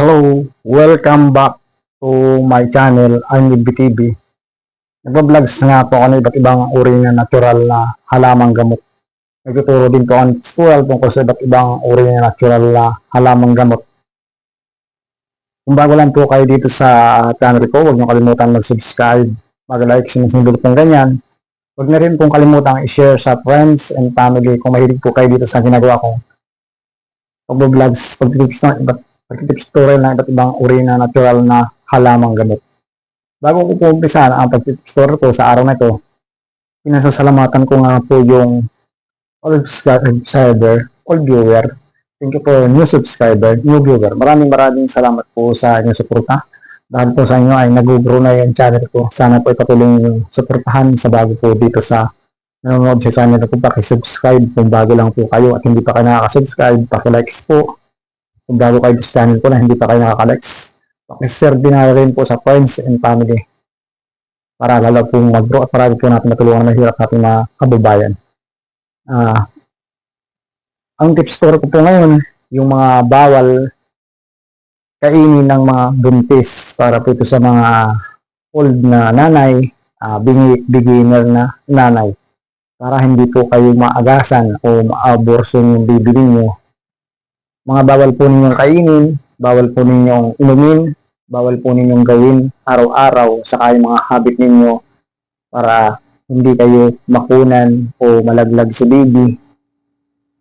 Hello, welcome back to my channel, I'm BTV. Nagpa-vlogs nga po ako ng iba't ibang uri ng natural na halamang gamot. Nagtuturo din po ako ng tutorial tungkol sa iba't ibang uri ng natural na halamang gamot. Kung bago lang po kayo dito sa channel ko, huwag niyo kalimutan mag-subscribe, mag-like, sinusundot ng ganyan. Huwag na rin pong kalimutan i-share sa friends and family kung mahilig po kayo dito sa ginagawa kong pag-vlogs, pag-tips ng iba't pag-tips tutorial ng iba't ibang uri na natural na halamang gamot. Bago ko po umpisa ang pag-tips tutorial ko sa araw na ito, pinasasalamatan ko nga po yung all subscriber, all viewer. Thank you for new subscriber, new viewer. Maraming maraming salamat po sa inyong suporta. Dahil po sa inyo ay nag-grow na yung channel ko. Sana po ipatuloy yung suportahan sa bago po dito sa nanonood sa channel ko. Paki-subscribe kung bago lang po kayo at hindi pa kayo nakaka-subscribe. Paki-likes po kung bago kayo sa channel ko na hindi pa kayo nakaka-likes. Paki-share din na rin po sa friends and family para lalo pong mag-grow at marami po natin matulungan na hirap natin mga kababayan. Ah, ang tips ko ko po ngayon, yung mga bawal kainin ng mga buntis para po ito sa mga old na nanay, bini- beginner na nanay para hindi po kayo maagasan o ma-abortion yung baby ninyo. Mga bawal po ninyong kainin, bawal po ninyong inumin, bawal po ninyong gawin araw-araw sa yung mga habit ninyo para hindi kayo makunan o malaglag sa baby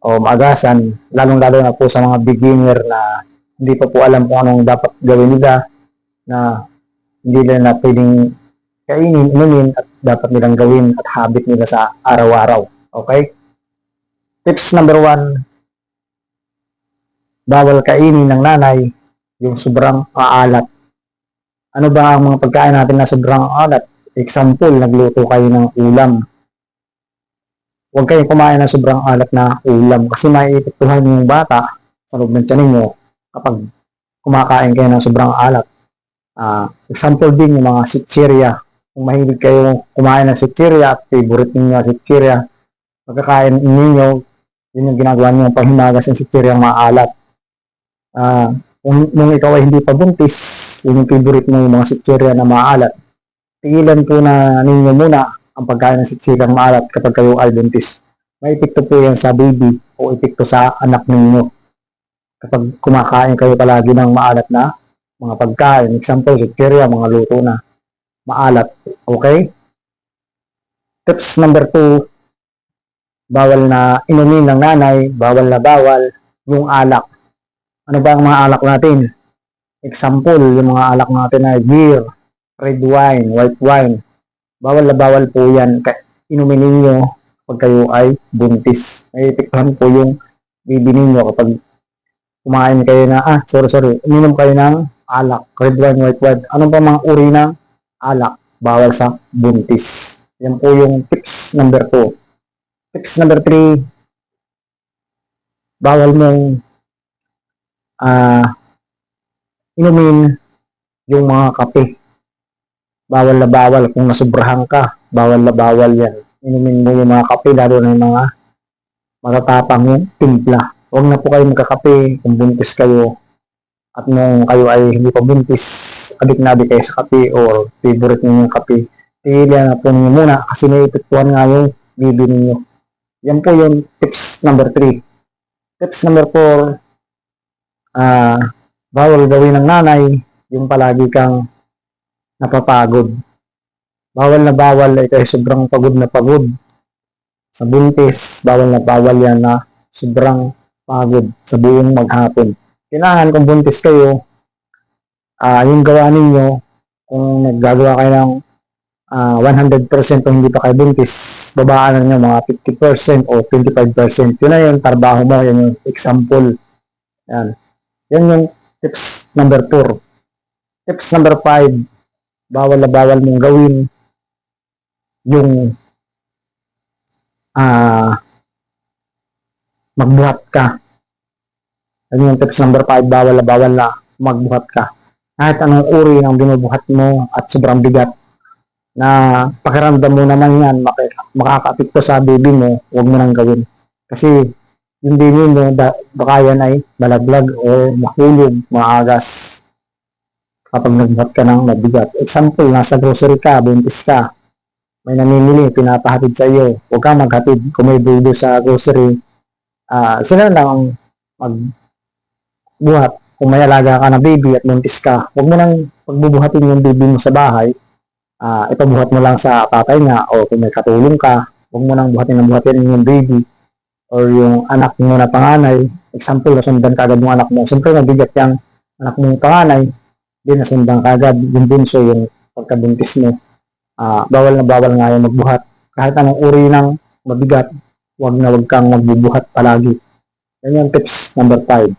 o maagasan, lalong-lalo na po sa mga beginner na hindi pa po alam kung anong dapat gawin nila na hindi nila na pwedeng kainin, inumin at dapat nilang gawin at habit nila sa araw-araw. Okay? Tips number one, bawal kainin ng nanay yung sobrang maalat. Ano ba ang mga pagkain natin na sobrang alat? Example, nagluto kayo ng ulam. Huwag kayong kumain ng sobrang alat na ulam kasi maiipektuhan yung bata sa loob ng tiyan ninyo kapag kumakain kayo ng sobrang alat. Ah, example din yung mga sitchirya. Kung mahilig kayo kumain ng sitchirya at favorite ninyo ang sitchirya, pagkakain ninyo, yun yung ginagawa niyo panghimagas ng sitchirya maalat. Ah, kung nung ikaw ay hindi pa buntis, yun yung favorite mo yung mga sitchirya na maalat. Tigilan po na ninyo muna ang pagkain ng sitsilang maalat kapag kayo ay buntis. May epekto po yan sa baby o epekto sa anak ninyo. Kapag kumakain kayo palagi ng maalat na mga pagkain, example, sitsirya, mga luto na maalat. Okay? Tips number two, bawal na inumin ng nanay, bawal na bawal yung alak. Ano ba ang mga alak natin? Example, yung mga alak natin ay beer, red wine, white wine. Bawal na bawal po yan. Inumin ninyo pag kayo ay buntis. May epektuhan po yung baby ninyo kapag kumain kayo na, ah, sorry, sorry, uminom kayo ng alak, red wine, white wine. Ano pa mga uri ng alak? Bawal sa buntis. Yan po yung tips number 2. Tips number 3, bawal mong ah inumin yung mga kape. Bawal na bawal kung nasubrahan ka. Bawal na bawal yan. Inumin mo yung mga kape, lalo na yung mga matatapang yung timpla. Huwag na po kayo magkakape kung buntis kayo. At nung kayo ay hindi pa buntis, adik na adik kayo sa kape or favorite ninyo yung kape. Tigilan na po ninyo muna kasi may epektuhan nga yung baby ninyo. Yan po yung tips number 3. Tips number 4, ah, bawal gawin ng nanay yung palagi kang napapagod. Bawal na bawal ito ay sobrang pagod na pagod. Sa buntis, bawal na bawal yan na sobrang pagod sa buong maghapon. Kailangan kung buntis kayo, ah yung gawa ninyo, kung naggagawa kayo ng ah 100% kung hindi pa kayo buntis, babaan na mga 50% o 25%. Yun na yung trabaho mo, yun yung example. Yan. Yan yung tips number 4. Tips number 5, bawal na bawal mong gawin yung ah magbuhat ka. Yan yung tips number 5, bawal na bawal na magbuhat ka. Kahit anong uri ng binubuhat mo at sobrang bigat na pakiramdam mo naman yan, mak- makaka-apekto sa baby mo, huwag mo nang gawin. Kasi yung mo, da, baka yan ay malaglag o mahulog, maagas. Kapag nagbuhat ka ng mabigat. Example, nasa grocery ka, buntis ka, may namimili, pinapahatid sa iyo, huwag kang maghatid. Kung may baby sa grocery, ah sila lang ang magbuhat. Kung may alaga ka na baby at buntis ka, huwag mo nang pagbubuhatin yung baby mo sa bahay, ah ipabuhat mo lang sa tatay niya o kung may katulong ka, huwag mo nang buhatin ng buhatin yung baby or yung anak mo na panganay. Example, nasundan ka agad yung anak mo. Siyempre, nabigat yung anak mong panganay, di nasundan ka agad yung bunso, yung pagkabuntis mo. Ah, bawal na bawal nga yung magbuhat. Kahit anong uri ng mabigat, huwag na huwag kang magbubuhat palagi. Yan yung tips number 5.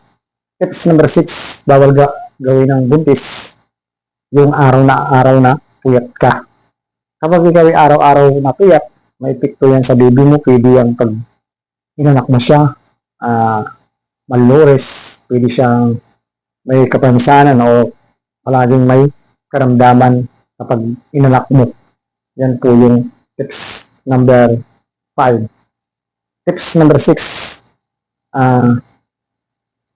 Tips number 6, bawal ga gawin ng buntis yung araw na araw na puyat ka. Kapag ikaw araw-araw na puyat, may epekto yan sa baby mo, pwede yan pag inanak mo siya, ah malnourished, pwede siyang may kapansanan o palaging may karamdaman kapag inanak mo. Yan po yung tips number 5. Tips number 6, ah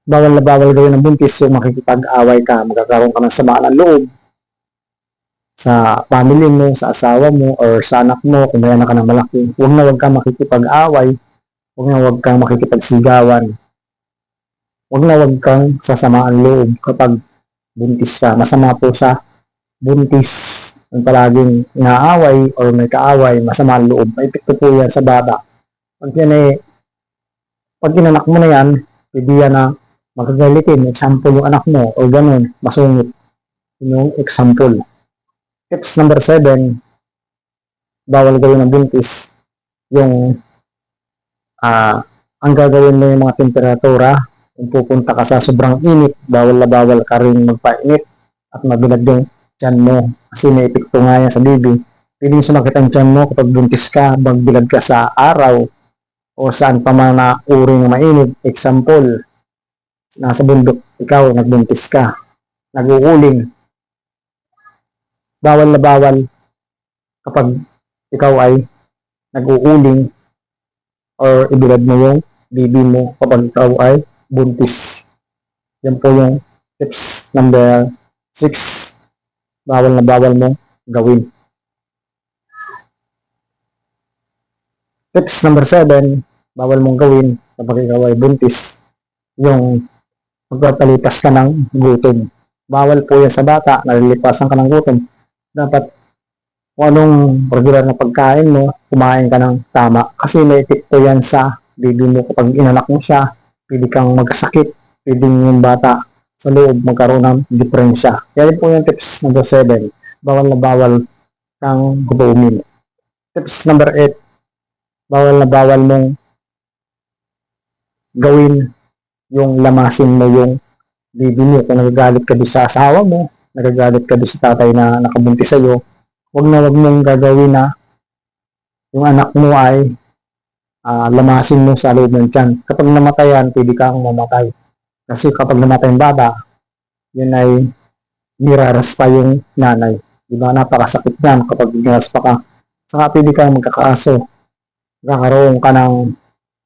bawal na bawal gawin ng buntis yung makikipag-away ka, magkakaroon ka ng sama ng loob sa family mo, sa asawa mo, or sa anak mo, kung may anak ka na malaki. Huwag na huwag kang makikipag-away, huwag na huwag kang makikipagsigawan, huwag na huwag kang sasamaan loob kapag buntis ka. Masama po sa buntis yung palaging inaaway or may kaaway, masama ang loob. May epekto po yan sa bata. Pag yan eh, pag inanak mo na yan, pwede yan na magagalitin. Example yung anak mo o ganun, masungit. Yun Yung example. Tips number 7, bawal gawin ng buntis yung ah ang gagawin mo yung mga temperatura kung pupunta ka sa sobrang init, bawal na bawal ka rin magpainit at mabilag yung tiyan mo kasi may epekto nga yan sa baby. Pwedeng sumakit ang tiyan mo kapag buntis ka, magbilad ka sa araw o saan pa man na uri ng mainit. Example, nasa bundok ikaw, nagbuntis ka, naguuling, bawal na bawal kapag ikaw ay nag-uuling or ibilad mo yung baby mo kapag ikaw ay buntis. Yan po yung tips number 6. Bawal na bawal mo gawin. Tips number 7, bawal mong gawin kapag ikaw ay buntis. Yung magpapalipas ka ng gutom. Bawal po yan sa bata, nalilipasan ka ng gutom dapat kung anong regular na pagkain mo, kumain ka ng tama. Kasi may epekto yan sa baby mo kapag inanak mo siya, pwede kang magkasakit, pwede yung bata sa loob magkaroon ng diferensya. Yan po yung tips number 7. Bawal na bawal kang gubumin. Tips number 8. Bawal na bawal mong gawin yung lamasin mo yung baby mo. Kung nagagalit ka doon sa asawa mo, nagagalit ka doon sa tatay na nakabuntis sa'yo, huwag na huwag mong gagawin na yung anak mo ay ah, lamasin mo sa loob ng tiyan. Kapag namatay yan, pwede kang mamatay. Kasi kapag namatay yung bata, yun ay niraras pa yung nanay. Di ba? Napakasakit yan kapag niraras pa ka. Saka pwede kang magkakaso. Magkakaroon ka ng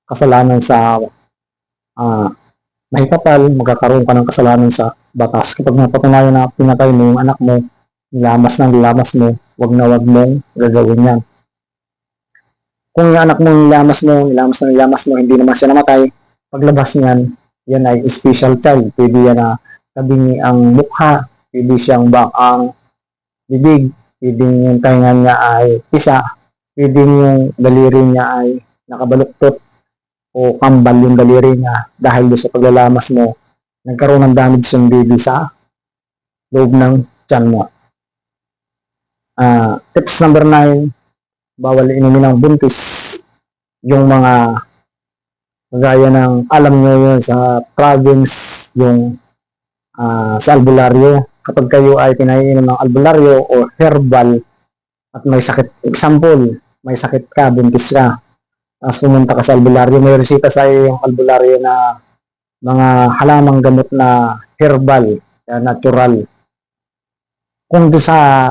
kasalanan sa ah, may kapal, magkakaroon ka ng kasalanan sa batas. Kapag napatunayan na pinatay mo yung anak mo, nilamas ng nilamas mo, wag na wag mong gagawin yan. Kung yung anak mo nilamas mo, nilamas ng nilamas mo, hindi naman siya namatay, paglabas niyan, yan ay special child. Pwede yan na tabingi ang mukha, pwede siyang bakang bibig, pwede yung tainga niya ay pisa, pwede yung daliri niya ay nakabaluktot, o kambal yung daliri niya dahil sa paglalamas mo, nagkaroon ng damage yung baby sa loob ng tiyan mo. Ah, tips number 9, bawal inumin ng buntis yung mga kagaya ng alam nyo yun sa province yung ah, sa albularyo kapag kayo ay pinaiinom ng albularyo o herbal at may sakit example may sakit ka buntis ka tapos pumunta ka sa albularyo, may resita sa iyo yung albularyo na mga halamang gamot na herbal, uh, natural. Kung sa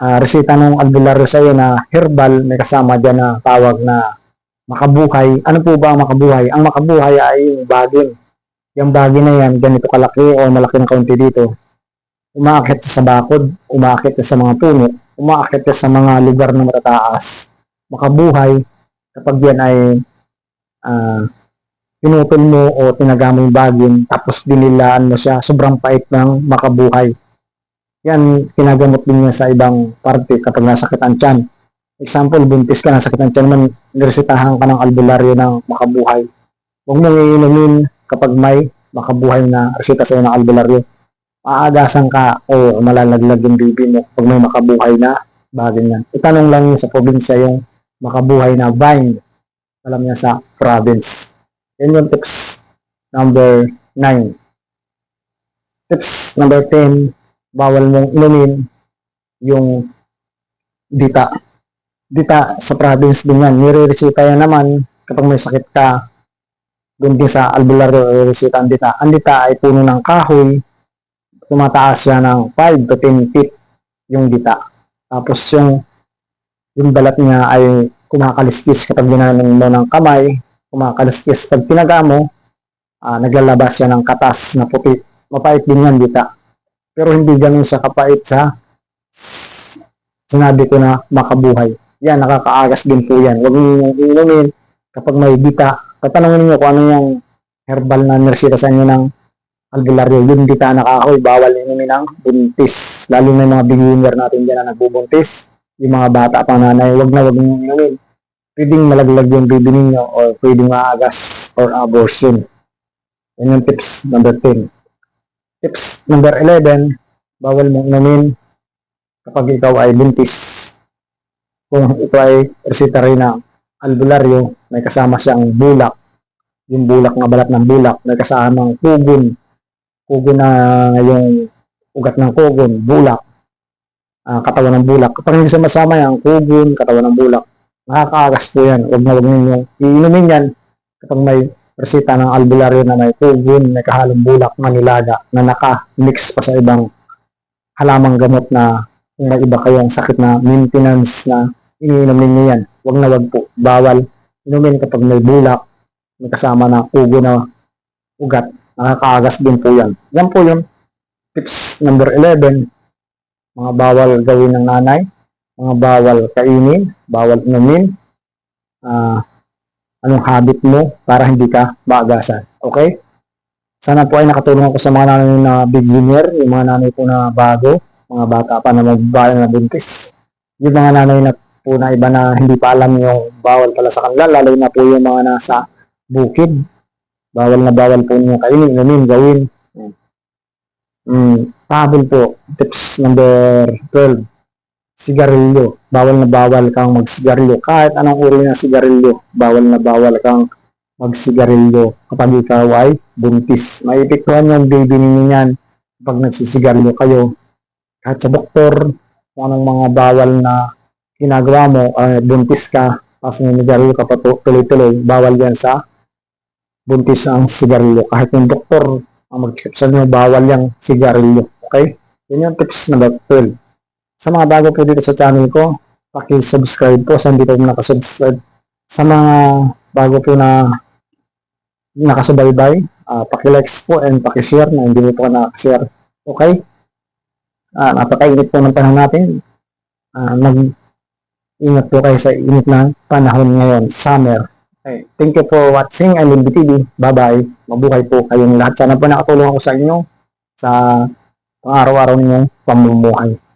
uh, resita ng albularyo sa iyo na herbal, may kasama dyan na tawag na makabuhay. Ano po ba ang makabuhay? Ang makabuhay ay yung baging. Yung baging na yan, ganito kalaki o malaki ng kaunti dito. Umaakit sa bakod, umaakit sa mga puno, umaakit sa mga lugar na matataas. Makabuhay kapag yan ay ah, pinutol mo o tinaga yung baging tapos dinilaan mo siya, sobrang pait ng makabuhay. Yan, kinagamot din niya sa ibang parte kapag nasakit ang tiyan. Example, buntis ka, nasakit ang tiyan man, niresitahan ka ng albularyo ng makabuhay. Huwag mong iinumin kapag may makabuhay na resita sa'yo ng albularyo. Aagasan ka o malalaglag yung baby mo pag may makabuhay na bagay yan. Itanong lang sa probinsya yung makabuhay na vine. Alam niya sa province. Yan yung tips number 9. Tips number 10, bawal mong inumin yung dita. Dita sa province din yan. Nire-resita yan naman kapag may sakit ka doon din sa albularyo resita ang dita. Ang dita ay puno ng kahoy. Tumataas siya ng 5 to 10 feet yung dita. Tapos yung yung balat niya ay kumakaliskis kapag ginanong mo ng kamay, kumakaliskis pag tinaga mo, ah, naglalabas siya ng katas na puti. Mapait din yan dita. Pero hindi ganun siya kapait sa sinabi ko na makabuhay. Yan, nakakaagas din po yan. Huwag niyo inumin kapag may dita. Tatanungin niyo kung ano yung herbal na nersita sa inyo ng albularyo. Yung dita na kahoy, bawal inumin ng buntis. Lalo na yung mga beginner natin dyan na nagbubuntis. Yung mga bata pang nanay, huwag na huwag niyo inumin. Pwedeng malaglag yung baby ninyo or pwedeng maagas or abortion. Yan yung tips number 10. Tips number 11, bawal mong inumin kapag ikaw ay buntis. Kung ito ay resita rin ng albularyo, may kasama siyang bulak. Yung bulak na balat ng bulak, may kasamang kugon. Kugon na yung ugat ng kugon, bulak. Ah, katawan ng bulak. Kapag hindi sama yan, kugon, katawan ng bulak. Nakakaagas po yan. Huwag na huwag ninyong iinumin yan kapag may resita ng albularyo na may kugon, may kahalong bulak na nilaga na naka-mix pa sa ibang halamang gamot na may iba kayong sakit na maintenance na iniinom ninyo yan. Huwag na wag po. Bawal inumin kapag may bulak, may kasama na kugo na ugat. Nakakaagas din po yan. Yan po yung tips number 11. Mga bawal gawin ng nanay, mga bawal kainin, bawal inumin, ah, anong habit mo para hindi ka maagasan. Okay? Sana po ay nakatulong ako sa mga nanay na beginner, yung mga nanay po na bago, mga bata pa na magbabayo na buntis. Yung mga nanay na po na iba na hindi pa alam yung bawal pala sa kanila, lalo na po yung mga nasa bukid. Bawal na bawal po niyo kainin, inumin, gawin. Mm, pahabol po, tips number 12. Sigarilyo. Bawal na bawal kang magsigarilyo. Kahit anong uri ng sigarilyo, bawal na bawal kang magsigarilyo kapag ikaw ay buntis. Maipiktuhan yung baby ninyo yan kapag nagsisigarilyo kayo. Kahit sa doktor, kung anong mga bawal na ginagawa mo, ay buntis ka, tapos ninigarilyo ka pa tu- tuloy-tuloy, bawal yan sa buntis ang sigarilyo. Kahit yung doktor, ang mag-check sa inyo, bawal yung sigarilyo. Okay? Yun yung tips number 12. Sa mga bago po dito sa channel ko, paki-subscribe po sa hindi po nakasubscribe. Sa mga bago po na nakasubaybay, uh, paki-likes po and paki-share na hindi po nakashare. Okay? Ah, napakainit po ng panahon natin. Ah, mag ingat po kayo sa init ng panahon ngayon, summer. Okay. Thank you for watching I Love TV. Bye-bye. Mabuhay po kayong lahat. Sana po nakatulong ako sa inyo sa pang araw-araw ninyong pamumuhay.